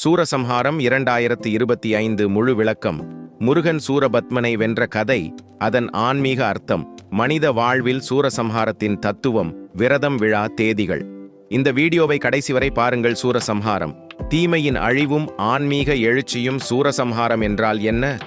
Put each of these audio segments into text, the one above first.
சூரசம்ஹாரம் இரண்டாயிரத்து இருபத்தி ஐந்து முழு விளக்கம். முருகன் சூரபத்மனை வென்ற கதை அதன் ஆன்மீக அர்த்தம் மனித வாழ்வில் சூரசம்ஹாரத்தின் தத்துவம் விரதம் விழா தேதிகள். இந்த வீடியோவை கடைசி வரை பாருங்கள் சூரசம்ஹாரம். தீமையின் அழிவும் ஆன்மீக எழுச்சியும் சூரசம்ஹாரம் என்றால் என்ன?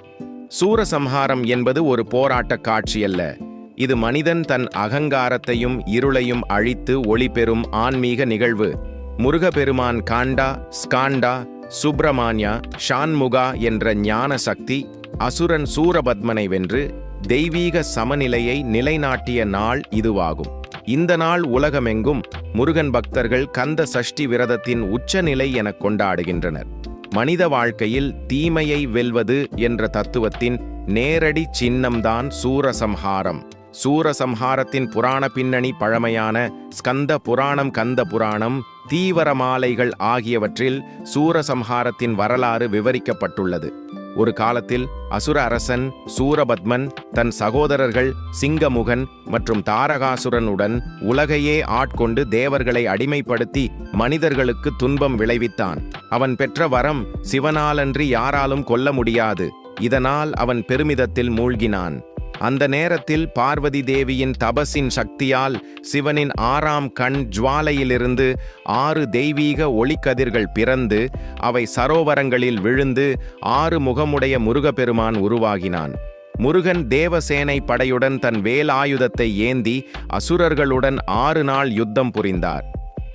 சூரசம்ஹாரம் என்பது ஒரு போராட்ட காட்சி அல்ல. இது மனிதன் தன் அகங்காரத்தையும் இருளையும் அழித்து ஒளி பெறும் ஆன்மீக நிகழ்வு. முருகபெருமான் காண்டா ஸ்காண்டா சுப்பிரமான்யா ஷான்முகா என்ற ஞான சக்தி அசுரன் சூரபத்மனை வென்று தெய்வீக சமநிலையை நிலைநாட்டிய நாள் இதுவாகும். இந்த நாள் உலகமெங்கும் முருகன் பக்தர்கள் கந்த சஷ்டி விரதத்தின் உச்சநிலை எனக் கொண்டாடுகின்றனர். மனித வாழ்க்கையில் தீமையை வெல்வது என்ற தத்துவத்தின் நேரடி சின்னம்தான் சூரசம்ஹாரம். சூரசம்ஹாரத்தின் புராண பின்னணி பழமையான ஸ்கந்த புராணம் கந்த புராணம் தீவரமாலைகள் ஆகியவற்றில் சூரசம்ஹாரத்தின் வரலாறு விவரிக்கப்பட்டுள்ளது. ஒரு காலத்தில் அசுர அரசன் சூரபத்மன் தன் சகோதரர்கள் சிங்கமுகன் மற்றும் தாரகாசுரனுடன் உலகையே ஆட்கொண்டு தேவர்களை அடிமைப்படுத்தி மனிதர்களுக்கு துன்பம் விளைவித்தான். அவன் பெற்ற வரம் சிவனாலன்றி யாராலும் கொல்ல முடியாது. இதனால் அவன் பெருமிதத்தில் மூழ்கினான். அந்த நேரத்தில் பார்வதி தேவியின் தபசின் சக்தியால் சிவனின் ஆறாம் கண் ஜுவாலையிலிருந்து ஆறு தெய்வீக ஒளிக்கதிர்கள் பிறந்து அவை சரோவரங்களில் விழுந்து ஆறு முகமுடைய முருகப்பெருமான் உருவாகினான். முருகன் தேவசேனை படையுடன் தன் வேலாயுதத்தை ஏந்தி அசுரர்களுடன் ஆறு நாள் யுத்தம் புரிந்தார்.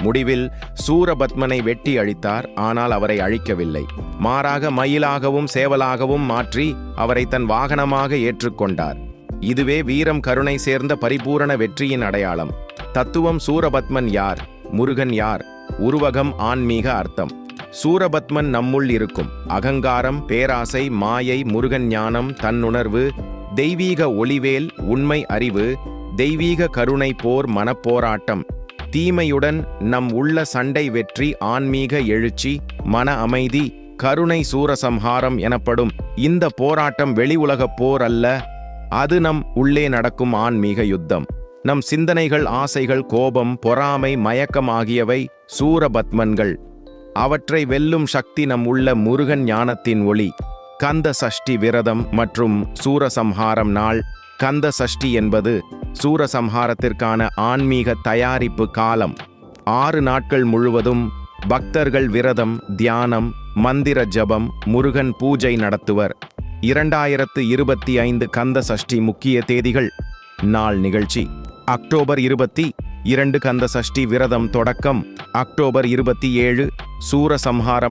முடிவில் சூரபத்மனை வெட்டி அழித்தார் ஆனால் அவரை அழிக்கவில்லை. மாறாக மயிலாகவும் சேவலாகவும் மாற்றி அவரை தன் வாகனமாக ஏற்றுக்கொண்டார். இதுவே வீரம் கருணை சேர்ந்த பரிபூரண வெற்றியின் அடையாளம். தத்துவம் சூரபத்மன் யார்? முருகன் யார்? உருவகம் ஆன்மீக அர்த்தம். சூரபத்மன் நம்முள் இருக்கும். அகங்காரம் பேராசை மாயை முருகன் ஞானம் தன்னுணர்வு தெய்வீக ஒளிவேல் உண்மை அறிவு தெய்வீக கருணை போர் மனப்போராட்டம். தீமையுடன் நம் உள்ள சண்டை வெற்றி ஆன்மீக எழுச்சி மன அமைதி கருணை சூரசம்ஹாரம் எனப்படும் இந்த போராட்டம் வெளி உலகப் போர் அல்ல அது நம் உள்ளே நடக்கும் ஆன்மீக யுத்தம். நம் சிந்தனைகள் ஆசைகள் கோபம் பொறாமை மயக்கம் ஆகியவை சூரபத்மன்கள். அவற்றை வெல்லும் சக்தி நம் உள்ள முருகன் ஞானத்தின் ஒளி. கந்த சஷ்டி விரதம் மற்றும் சூரசம்ஹாரம் நாள். கந்த சஷ்டி என்பது சூரசம்ஹாரத்திற்கான ஆன்மீக தயாரிப்பு காலம். ஆறு நாட்கள் முழுவதும் பக்தர்கள் விரதம் தியானம் மந்திர ஜபம் முருகன் பூஜை நடத்துவர். இரண்டாயிரத்து இருபத்தி ஐந்து கந்த சஷ்டி முக்கிய தேதிகள். நாள் நிகழ்ச்சி. அக்டோபர் இருபத்தி இரண்டு கந்த சஷ்டி விரதம் தொடக்கம். அக்டோபர் இருபத்தி ஏழு சூரசம்ஹாரம்.